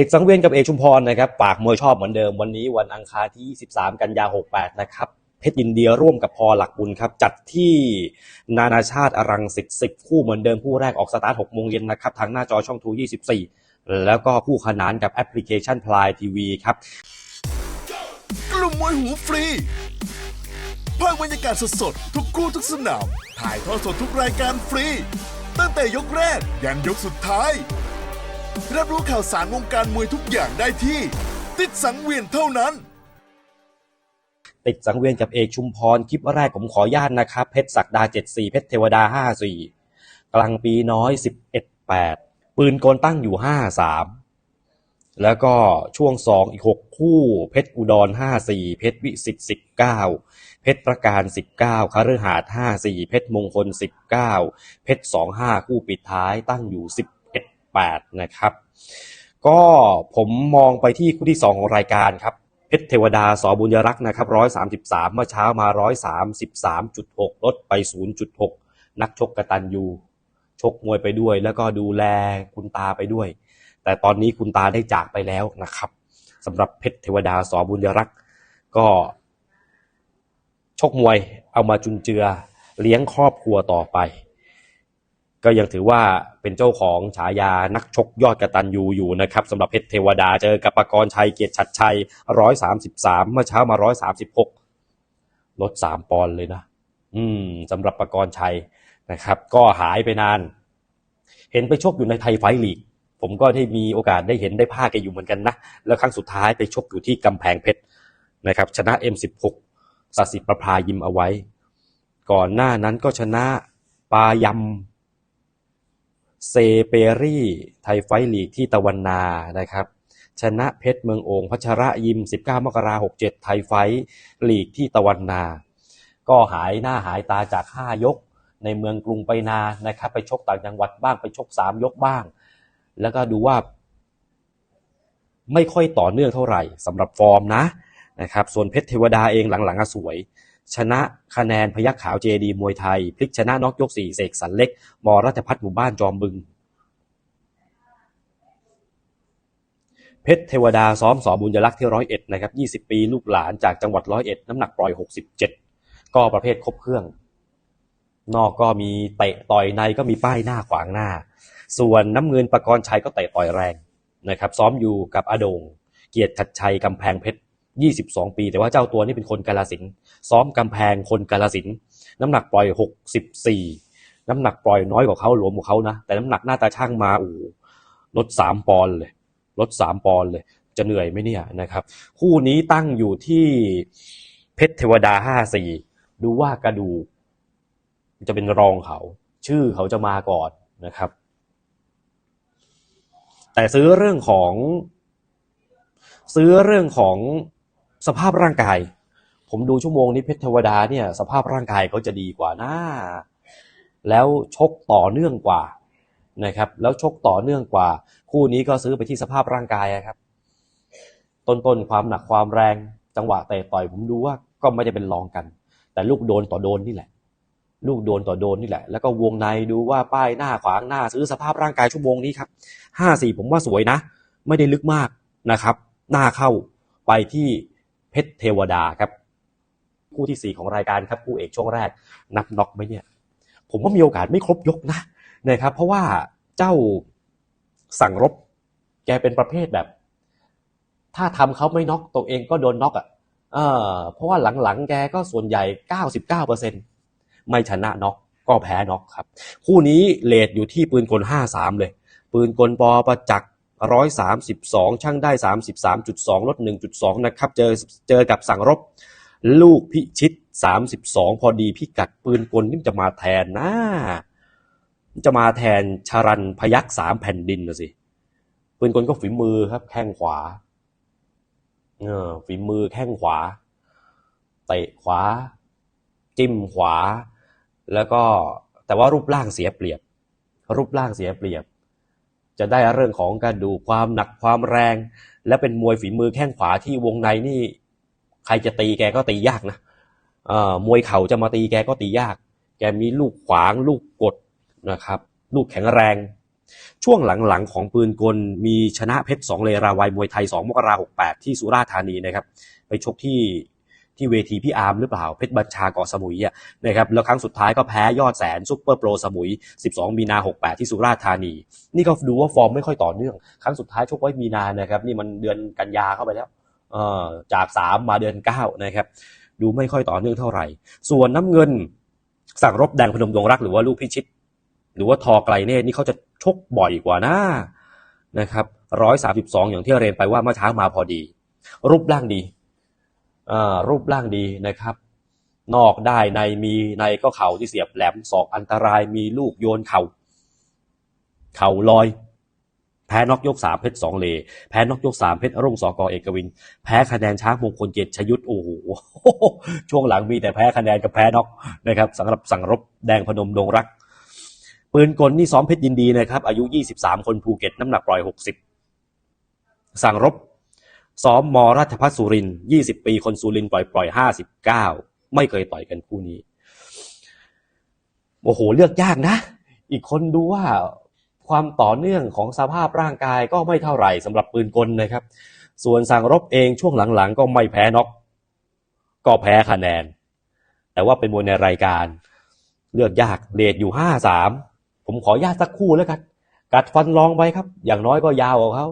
ติดสังเวียนกับเอกชุมพรนะครับปากมวยชอบเหมือนเดิมวันนี้วันอังคารที่ 23 กันยา 68 นะครับเพชรยินเดียร่วมกับพอหลักบุญครับ จัดที่นานาชาติอรังสิต10 คู่เหมือนเดิม คู่แรกออกสตาร์ท6โมงเย็นนะครับ ทางหน้าจอช่องทู 24 แล้วก็คู่ขนานกับแอปพลิเคชันพลายทีวีครับ กลุ่มมวยหูฟรีภาคบรรยากาศสดๆทุกคู่ทุกสนาม ถ่ายทอดสดทุกรายการฟรี ตั้งแต่ยกแรกยันยกสุดท้าย รับรู้ข่าวสารวงการมวยทุกอย่างได้ที่ ติดสังเวียนเท่านั้น ติดสังเวียนกับเอกชุมพร คลิปแรกผมขอญาตนะครับ เพชรศักดา 74 เพชรเทวดา 54 กลางปีน้อย 11 8 ปืนกลตั้งอยู่ 53 แล้วก็ช่วง 2 อีก 6 คู่ เพชรอุดร 54 เพชรวิสิต19 เพชรประการ 19คฤหาสน์54 เพชรมงคล 19 เพชร 25 คู่ปิดท้ายตั้งอยู่11 8 นะครับ ก็ผมมองไปที่คู่ที่ 2 ของรายการครับเพชรเทวดาสอบุญยรักษ์นะครับ133เมื่อเช้ามา133.6ลดไป0.6นักชกกระตันยูชกมวยไปด้วย แล้วก็ดูแลคุณตาไปด้วย แต่ตอนนี้คุณตาได้จากไปแล้วนะครับสำหรับเพชรเทวดาสอบุญยรักษ์ก็ ชกมวยเอามาจุนเจือเลี้ยงครอบครัวต่อไป ก็ยังถือว่าเป็นเจ้าของฉายานักชกยอดกระตันยูอยู่นะครับสำหรับเพชรเทวดาเจอกับปกรชัยเกียรติชัดชัย133เมื่อเช้ามา136ลด3ปอนด์เลยนะ อืมสำหรับปกรชัยนะครับ ก็หายไปนาน เห็นไปชกอยู่ในไทยไฟลีก ผมก็ได้มีโอกาสได้เห็นได้ภาคแกอยู่เหมือนกันนะ แล้วครั้งสุดท้ายไปชกอยู่ที่กำแพงเพชรนะครับชนะ M16 สัสิประภายิมเอาไว้ ก่อนหน้านั้นก็ชนะปายำ เซเปรี่ไทยไฟลีกที่ตะวันนานะครับชนะเพชรเมืองโอ่งพัชระยิม 19 มกราคม67 ไทยไฟลีกที่ตะวันนา ก็หายหน้าหายตาจาก 5 ยก ในเมืองกรุงไปนานนะครับ ไปชกต่างจังหวัดบ้างไปชก 3 ยกบ้าง แล้วก็ดูว่า ไม่ค่อยต่อเนื่องเท่าไหร่สำหรับฟอร์มนะนะครับ ส่วนเพชรเทวดาเองหลังๆสวย ชนะคะแนนพยักขาวเจดีมวยไทย พลิกชนะน็อกยกสี่เสกสรรเล็ก มรัชพัฒน์หมู่บ้านจอมบึง เพชรเทวดาซ้อมสอบุญยลักษ์ที่ร้อยเอ็ดนะครับ20ปีลูกหลานจากจังหวัดร้อยเอ็ดน้ำหนักปล่อย67ก็ประเภทครบเครื่อง นอกก็มีเตะต่อยในก็มีป้ายหน้าขวางหน้า ส่วนน้ำเงินประกรณ์ชัยก็เตะต่อยแรงนะครับซ้อมอยู่กับอดง เกียรติชัดชัยกำแพงเพชร 22 ปี แต่ว่าเจ้าตัวนี่เป็นคนกาลสิน ซ้อมกำแพงคนกาลสิน น้ำหนักปล่อย 64 น้ำหนักปล่อยน้อยกว่าเขาหลวมกว่าเขานะ แต่น้ำหนักหน้าตาช่างมาอ้โหลด 3 ปอนด์เลย ลด 3 ปอนด์เลย จะเหนื่อยไหมเนี่ยนะครับ คู่นี้ตั้งอยู่ที่เพชรเทวดา 54 ดูว่ากระดูกจะเป็นรองเขา ชื่อเขาจะมาก่อนนะครับ แต่ซื้อเรื่องของซื้อเรื่องของ สภาพร่างกาย ผมดูชั่วโมงนี้เพชรเทวดาเนี่ย สภาพร่างกายเขาจะดีกว่านะแล้วชกต่อเนื่องกว่านะครับ แล้วชกต่อเนื่องกว่า คู่นี้ก็ซื้อไปที่สภาพร่างกายอะครับ ต้นๆความหนักความแรงจังหวะเตะต่อยผมดูว่าก็ไม่ได้เป็นรองกัน แต่ลูกโดนต่อโดนนี่แหละ ลูกโดนต่อโดนนี่แหละ แล้วก็วงในดูว่าป้ายหน้าขวางหน้าซื้อสภาพร่างกายชั่วโมงนี้ครับห้าสี่ผมว่าสวยนะ ไม่ได้ลึกมากนะครับ หน้าเข้าไปที่ เพชรเทวดาครับ คู่ที่สี่ของรายการครับคู่เอกช่วงแรก นับน็อกไหมเนี่ย ผมว่ามีโอกาสไม่ครบยกนะนะครับ เพราะว่าเจ้าสั่งรบ แกเป็นประเภทแบบ ถ้าทำเขาไม่น็อกตัวเองก็โดนน็อกอะเออเพราะว่าหลังๆ แกก็ส่วนใหญ่ 99%ไม่ชนะน็อกก็แพ้น็อกครับ คู่นี้เลทอยู่ที่ปืนกล 53 เลย ปืนกลปอประจักษ 132 ช่างได้ 33.2 ลด 1.2 นะครับ เจอเจอกับสั่งรบ ลูกพิชิต 32 พอดีพิกัดปืนกลนี่จะมาแทนนะจะมาแทนชารันพยักสามแผ่นดินนะสิ ปืนกลก็ฝีมือครับ แข้งขวาเออฝีมือแข้งขวา เตะขวา จิ้มขวา แล้วก็แต่ว่ารูปร่างเสียเปรียบ รูปร่างเสียเปรียบ จะได้เรื่องของการดูความหนักความแรง และเป็นมวยฝีมือแข้งขวาที่วงในนี่ ใครจะตีแกก็ตียากนะมวยเข่าจะมาตีแกก็ตียาก แกมีลูกขวางลูกกดนะครับ ลูกแข็งแรง ช่วงหลังๆของปืนกลมีชนะเพชรสองเลราวัยมวยไทย2มกราหกแปดที่สุราษฎร์ธานีนะครับ ไปชกที่ ที่เวทีพี่อาร์มหรือเปล่าเพชรบัญชาเกาะสมุยอะนะครับแล้วครั้งสุดท้ายก็แพ้ยอดแสนซุปเปอร์โปรสมุย 12 มีนา 68 ที่สุราษฎร์ธานี นี่ก็ดูว่าฟอร์มไม่ค่อยต่อเนื่อง ครั้งสุดท้ายชกไว้มีนานะครับนี่มันเดือนกันยาเข้าไปแล้วจาก 3 มาเดือน 9 นะครับ ดูไม่ค่อยต่อเนื่องเท่าไหร่ ส่วนน้ำเงินสั่งรบแดงพนมดวงรักหรือว่าลูกพิชิต หรือว่าทอไกลเนตรนี่เขาจะชกบ่อยกว่านะนะครับร้อยสาสิบสองอย่างที่เรียนไปว่าเมื่อเช้ามาพอดี รูปร่างดี รูปร่างดีนะครับ นอกได้ในมีในก็เข่าที่เสียบแหลมศอกอันตรายมีลูกโยนเข่า เข่าลอย แพ้นอกยกสามเพชรสองเล แพ้นอกยกสามเพชรรุ่งสอกอเอกวิน แพ้คะแนนช้างมงคลเกียรติชยุทธโอ้โหช่วงหลังมีแต่แพ้คะแนนกับแพ้นอกนะครับสำหรับสั่งรบแดงพนมดงรัก ปืนกลนี่ซ้อมเพชรยินดีนะครับ อายุ 23 คนภูเก็ตน้ำหนักปล่อย 60 สั่งรบ ซ้อมมราชพัฒสุรินทร์20ปีคนสุรินปล่อยปล่อย59ไม่เคยต่อยกันคู่นี้ โอ้โห เลือกยากนะ อีกคนดูว่าความต่อเนื่องของสภาพร่างกายก็ไม่เท่าไหร่สำหรับปืนกลนะครับ ส่วนสั่งรบเองช่วงหลังๆ ก็ไม่แพ้น็อกก็แพ้คะแนน แต่ว่าเป็นมวยในรายการ เลือกยากเลทอยู่ห้าสามผมขอญาตสักคู่แล้วกัน กัดฟันลองไปครับ อย่างน้อยก็ยาวกว่าเขา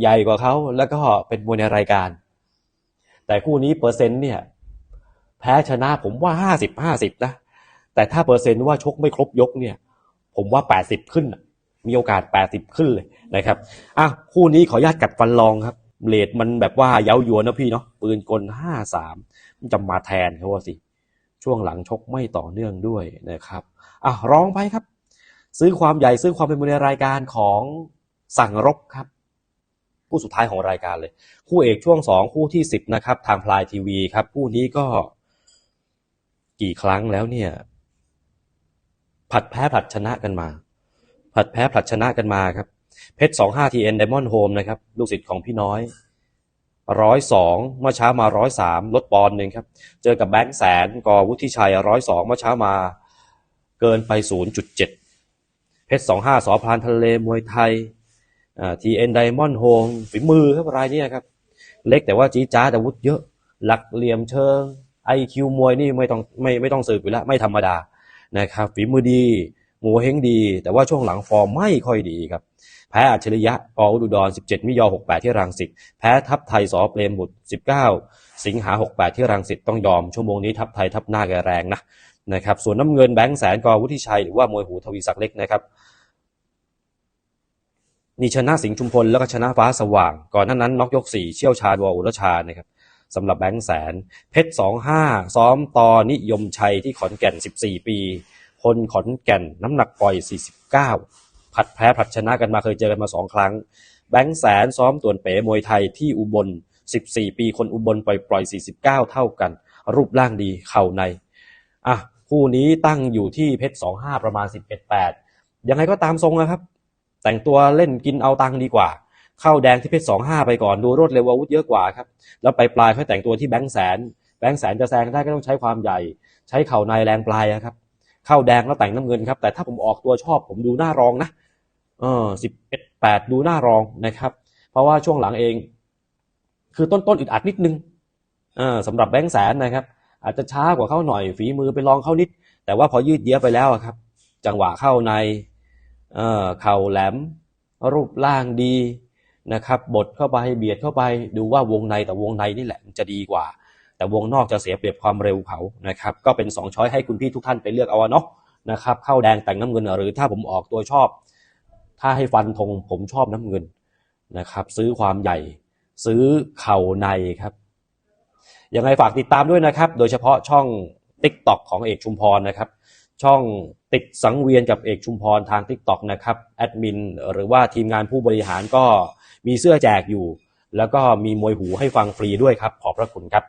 ใหญ่กว่าเขาแล้วก็เป็นมวยในรายการ แต่คู่นี้เปอร์เซ็นต์เนี่ย แพ้ชนะผมว่าห้าสิบห้าสิบนะ แต่ถ้าเปอร์เซ็นต์ว่าชกไม่ครบยกเนี่ย ผมว่าแปดสิบขึ้น มีโอกาสแปดสิบขึ้นเลยนะครับอะคู่นี้ขออนุญาตกัดฟันลองครับเลทมันแบบว่าเย้ายวนนะพี่เนาะปืนกลห้าสามมันจะมาแทนเขาว่าสิ ช่วงหลังชกไม่ต่อเนื่องด้วยนะครับอะร้องไปครับ ซื้อความใหญ่ซื้อความเป็นมือในรายการของสั่งรบครับ คู่สุดท้ายของรายการเลย คู่เอกช่วงสองคู่ที่สิบนะครับ ทางพลายทีวีครับ คู่นี้ก็ กี่ครั้งแล้วเนี่ยผัดแพ้ผัดชนะกันมา ผัดแพ้ผัดชนะกันมาครับ เพชรสองห้าทีเอ็นไดมอนด์โฮมนะครับ ลูกศิษย์ของพี่น้อยร้อยสองเมื่อเช้ามาร้อยสามลดปอนหนึ่งครับ เจอกับแบงค์แสนกอวุฒิชัยร้อยสองเมื่อเช้ามาเกินไปศูนย์จุดเจ็ดเพชรสองห้าสอพานทะเลมวยไทย ทีเอ็นไดมอนด์โฮมฝีมือครับรายนี้ครับ เล็กแต่ว่าจี้จ้าแต่วุธเยอะ หลักเหลี่ยมเชิงไอคิวมวยนี่ไม่ต้องไม่ไม่ต้องสืบอยู่แล้วไม่ธรรมดานะครับฝีมือดีหมูเฮงดี แต่ว่าช่วงหลังฟอร์มไม่ค่อยดีครับแพ้อัจฉริยะปออุดุดร17 มิยอ 68 ที่รังสิตแพ้ทัพไทยสอเปรมบุตร 19 สิงหา 68 ที่รังสิตต้องยอม ชั่วโมงนี้ทัพไทยทัพหน้าแกแรงนะนะครับส่วนน้ำเงินแบงค์แสนกอวุฒิชัยหรือว่ามวยหูทวีศักดิ์เล็กนะครับ นี่ชนะสิงห์ชุมพลแล้วก็ชนะฟ้าสว่าง ก่อนหน้านั้นน็อกยก4เชี่ยวชาญวออุรชานะครับสำหรับแบงค์แสน เพชร25ซ้อมตอนิยมชัยที่ขอนแก่น 14 ปีคนขอนแก่นน้ำหนักปล่อย 49ผัดแพ้ผัดชนะกันมาเคยเจอกันมาสองครั้ง แบงค์แสนซ้อมต่วนเป๋มวยไทยที่อุบล 14 ปีคนอุบลปล่อยปล่อย49 เท่ากัน รูปร่างดีเข่าในอะคู่นี้ตั้งอยู่ที่เพชร25 ประมาณ 11-8ยังไงก็ตามทรงนะครับ แต่งตัวเล่นกินเอาตังค์ดีกว่า เข้าแดงที่เพชร25ไปก่อนดูรวดเร็วอาวุธเยอะกว่าครับ แล้วไปปลายค่อยแต่งตัวที่แบงค์แสน แบงค์แสนจะแซงได้ก็ต้องใช้ความใหญ่ ใช้เข่าในแรงปลายอะครับ เข้าแดงแล้วแต่งน้ำเงินครับ แต่ถ้าผมออกตัวชอบผมดูหน้ารองนะ เออสิบเอ็ดแปดดูหน้ารองนะครับ เพราะว่าช่วงหลังเอง คือต้นต้นอึดอัดนิดนึงเออสำหรับแบงค์แสนนะครับ อาจจะช้ากว่าเขาหน่อยฝีมือไปลองเข้านิด แต่ว่าพอยืดเยื้อไปแล้วอะครับ จังหวะเข้าใน เข่าแหลม รูปร่างดีนะครับบดเข้าไปเบียดเข้าไปดูว่าวงในแต่วงในนี่แหละจะดีกว่า แต่วงนอกจะเสียเปรียบความเร็วเขานะครับก็เป็นสองช้อยให้คุณพี่ทุกท่านไปเลือกเอาเนาะนะครับเข้าแดงแต่งน้ำเงินหรือถ้าผมออกตัวชอบ ถ้าให้ฟันธงผมชอบน้ำเงินนะครับซื้อความใหญ่ซื้อเข่าในครับยังไงฝากติดตามด้วยนะครับ โดยเฉพาะช่อง Tik t o อกของเอกชุมพรนะครับ ช่อง ติดสังเวียนกับเอกชุมพรทาง t ิ k t o อกนะครับแอดมินหรือว่าทีมงานผู้บริหารก็มีเสื้อแจกอยู่ แล้วก็มีมวยหูให้ฟังฟรีด้วยครับ ขอบพระคุณครับ